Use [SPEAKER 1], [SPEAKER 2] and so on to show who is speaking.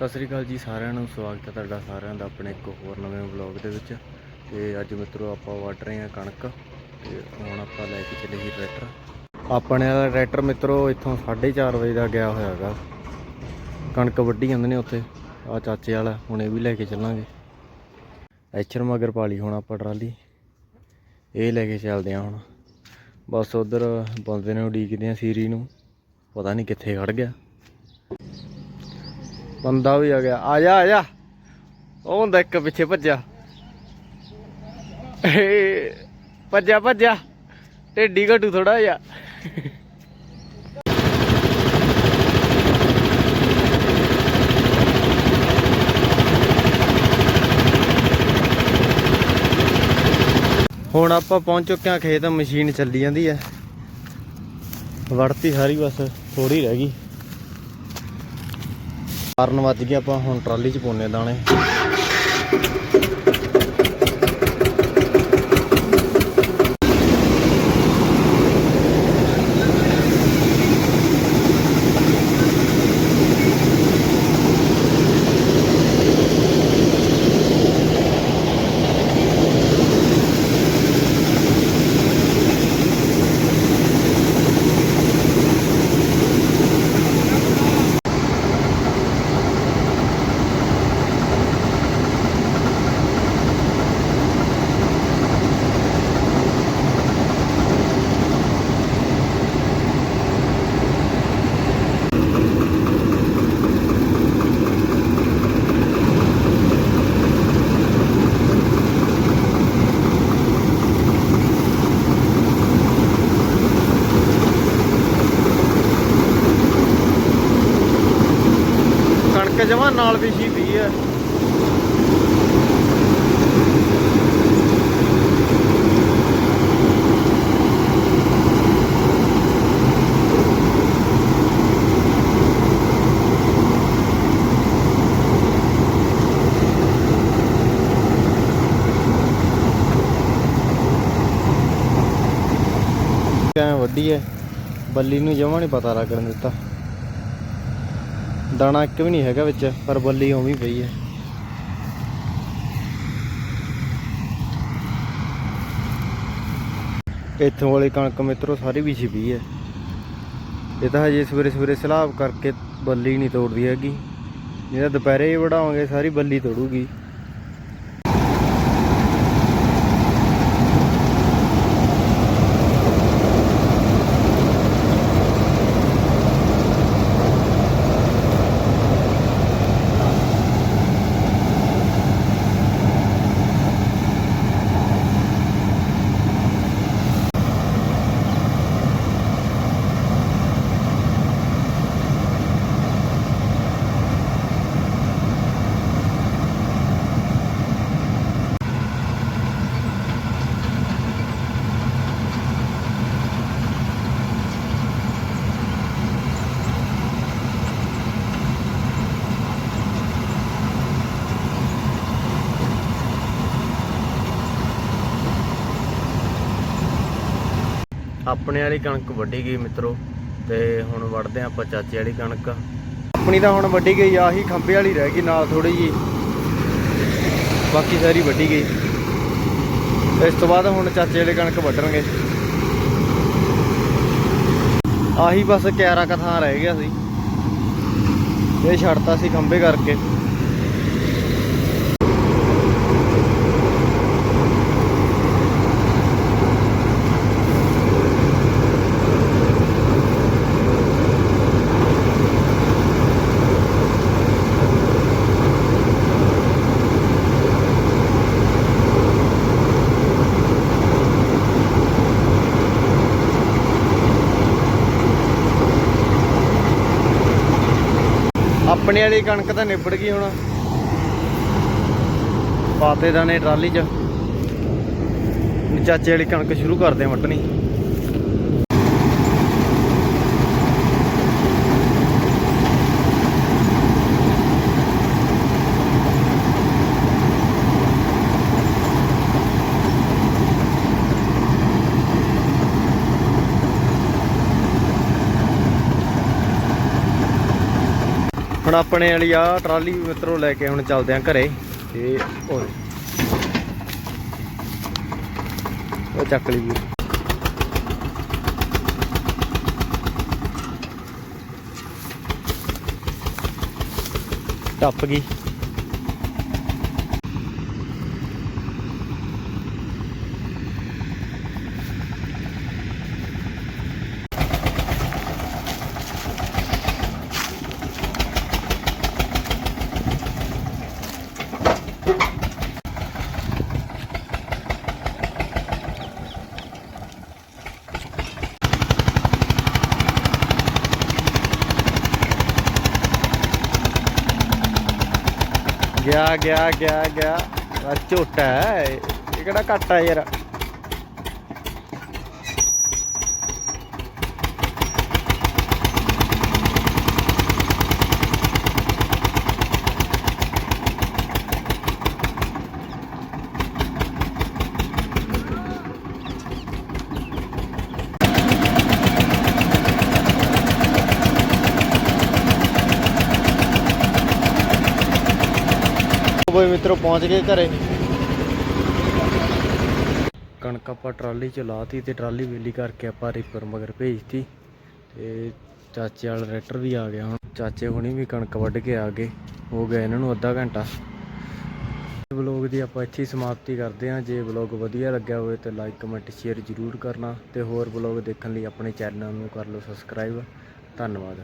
[SPEAKER 1] ਸਤਿ ਸ੍ਰੀ ਅਕਾਲ ਜੀ ਸਾਰਿਆਂ ਨੂੰ, ਸਵਾਗਤ ਹੈ ਤੁਹਾਡਾ ਸਾਰਿਆਂ ਦਾ ਆਪਣੇ ਇੱਕ ਹੋਰ ਨਵੇਂ ਵਲੌਗ ਦੇ ਵਿੱਚ। ਤੇ ਅੱਜ ਮਿੱਤਰੋ ਆਪਾਂ ਵੱਢ ਰਹੇ ਹਾਂ ਕਣਕ, ਤੇ ਹੁਣ ਆਪਾਂ ਲੈ ਕੇ ਚੱਲੇ ਸੀ ਟਰੈਕਟਰ। ਆਪਣੇ ਵਾਲਾ ਟਰੈਕਟਰ ਮਿੱਤਰੋ ਇੱਥੋਂ 4:30 ਵਜੇ ਦਾ ਗਿਆ ਹੋਇਆ ਹੈਗਾ। ਕਣਕ ਵੱਢੀ ਜਾਂਦੇ ਨੇ ਉੱਥੇ ਆ ਚਾਚੇ ਵਾਲਾ, ਹੁਣ ਇਹ ਵੀ ਲੈ ਕੇ ਚੱਲਾਂਗੇ। ਐਚਰ ਮਗਰ ਪਾਲੀ ਹੁਣ ਆਪਾਂ ਟਰਾਲੀ। ਇਹ ਲੈ ਕੇ ਚੱਲਦੇ ਹਾਂ ਹੁਣ। ਬਸ ਉਧਰ ਬੰਦੇ ਨੇ ਉਡੀਕਦੇ ਆ ਸੀਰੀ ਨੂੰ, ਪਤਾ ਨਹੀਂ ਕਿੱਥੇ ਖੜ ਗਿਆ। ਬੰਦਾ ਵੀ ਆ ਗਿਆ। ਆ ਜਾ ਆ ਜਾ। ਉਹ ਹੁੰਦਾ ਇੱਕ ਪਿੱਛੇ ਭੱਜਿਆ। ਭੱਜਿਆ ਭੱਜਿਆ। ਭੱਜਾ ਢੇਡੀ ਘਟੂ ਥੋੜਾ ਜਿਹਾ। ਹੁਣ ਆਪਾਂ ਪਹੁੰਚ ਚੁੱਕੇ ਹਾਂ, ਖੇਤ ਮਸ਼ੀਨ ਚੱਲੀ ਜਾਂਦੀ ਹੈ। ਵੜਤੀ ਸਾਰੀ ਬਸ ਥੋੜੀ ਰਹਿ ਗਈ। ਕਾਰਨ ਵੱਜ ਗਿਆ ਆਪਾਂ ਹੁਣ ਟਰਾਲੀ 'ਚ ਪਾਉਨੇ ਦਾਣੇ ਕਣਕ ਜਮਾ ਨਾਲ ਵਿਛੀ ਪਈ ਹੈ ਕਿਵੇਂ ਵੱਡੀ ਹੈ ਬੱਲੀ ਨੂੰ ਜਮਾ ਨਹੀਂ ਪਤਾ ਲੱਗਣ ਦਿੱਤਾ। ਦਾਣਾ ਇੱਕ ਵੀ ਨਹੀਂ ਹੈਗਾ ਵਿੱਚ, ਪਰ ਬੱਲੀ ਉਵੇਂ ਪਈ ਹੈ। ਇੱਥੋਂ ਵਾਲੀ ਕਣਕ ਮਿੱਤਰੋ, ਸਾਰੀ ਵੀ ਛਿਪੀ ਹੈ। ਇਹ ਤਾਂ ਹਜੇ ਸਵੇਰੇ ਸਵੇਰੇ ਸਲਾਬ ਕਰਕੇ ਬੱਲੀ ਨਹੀਂ ਤੋੜਦੀ ਹੈਗੀ। ਜਿਹੜਾ ਦੁਪਹਿਰੇ ਵੜਾਵਾਂਗੇ, ਸਾਰੀ ਬੱਲੀ ਤੋੜੂਗੀ। ਆਪਣੇ ਵਾਲੀ ਕਣਕ ਵੱਢੀ ਗਈ ਮਿੱਤਰੋ, ਤੇ ਹੁਣ ਵੜਦੇ ਹਾਂ ਆਪਾਂ ਚਾਚੇ ਵਾਲੀ ਕਣਕ। ਆਪਣੀ ਤਾਂ ਹੁਣ ਵੱਢੀ ਗਈ, ਆਹੀ ਖੰਭੇ ਵਾਲੀ ਰਹਿ ਗਈ ਨਾਲ ਥੋੜੀ ਜੀ ਬਾਕੀ ਸਾਰੀ ਵੱਢੀ ਗਈ। ਇਸ ਤੋਂ ਬਾਅਦ ਹੁਣ ਚਾਚੇ ਵਾਲੀ ਕਣਕ ਵੱਢਣਗੇ। ਆਹੀ ਬਸ 11 ਕਥਾਂ ਰਹਿ ਗਿਆ ਸੀ। ਇਹ ਛੱਡਤਾ ਸੀ ਖੰਭੇ ਕਰਕੇ। ਆਪਣੇ ਵਾਲੀ ਕਣਕ ਤਾਂ ਨਿਬੜ ਗਈ ਹੁਣ। ਪਾਤੇ ਦਾਣੇ ਟਰਾਲੀ 'ਚ। ਚਾਚੇ ਵਾਲੀ ਕਣਕ ਸ਼ੁਰੂ ਕਰਦੇ ਆ ਹੁਣ ਆਪਣੇ ਵਾਲੀ ਆ ਟਰਾਲੀ ਮਿੱਤਰੋ ਲੈ ਕੇ ਹੁਣ ਚੱਲਦੇ ਆਂ ਘਰੇ ਤੇ ਉਹ ਉਹ ਚੱਕ ਲਈ ਟੱਪ ਗਈ। ਗਿਆ ਗਿਆ ਗਿਆ ਗਿਆ। ਆ ਝੋਟਾ ਹੈ। ਇਹ ਕਿਹੜਾ ਘੱਟ ਹੈ ਯਾਰ? ਬਈ ਮਿੱਤਰੋ ਪਹੁੰਚ ਗਏ ਘਰੇ ਕਣਕ ਆਪਾਂ ਟਰਾਲੀ ਚ ਲਾਤੀ ਤੇ ਟਰਾਲੀ ਵੇਲੀ ਕਰਕੇ ਆਪਾਂ ਰੀਪਰ ਮਗਰ ਭੇਜਤੀ ਤੇ ਚਾਚੇ ਵਾਲਾ ਰੈਟਰ ਵੀ ਆ ਗਿਆ ਹੁਣ। ਚਾਚੇ ਹੁਣੀ ਵੀ ਕਣਕ ਵੱਢ ਕੇ ਆ ਗਏ, ਹੋ ਗਿਆ ਇਹਨਾਂ ਨੂੰ ਅੱਧਾ ਘੰਟਾ। ਬਲੌਗ ਦੀ ਆਪਾਂ ਇੱਥੇ ਸਮਾਪਤੀ ਕਰਦੇ ਹਾਂ। ਜੇ ਬਲੌਗ ਵਧੀਆ ਲੱਗਿਆ ਹੋਵੇ ਤਾਂ ਲਾਈਕ ਕਮੈਂਟ ਸ਼ੇਅਰ ਜ਼ਰੂਰ ਕਰਨਾ ਤੇ ਹੋਰ ਬਲੌਗ ਦੇਖਣ ਲਈ ਆਪਣੇ ਚੈਨਲ ਨੂੰ ਕਰ ਲਓ ਸਬਸਕ੍ਰਾਈਬ ਧੰਨਵਾਦ।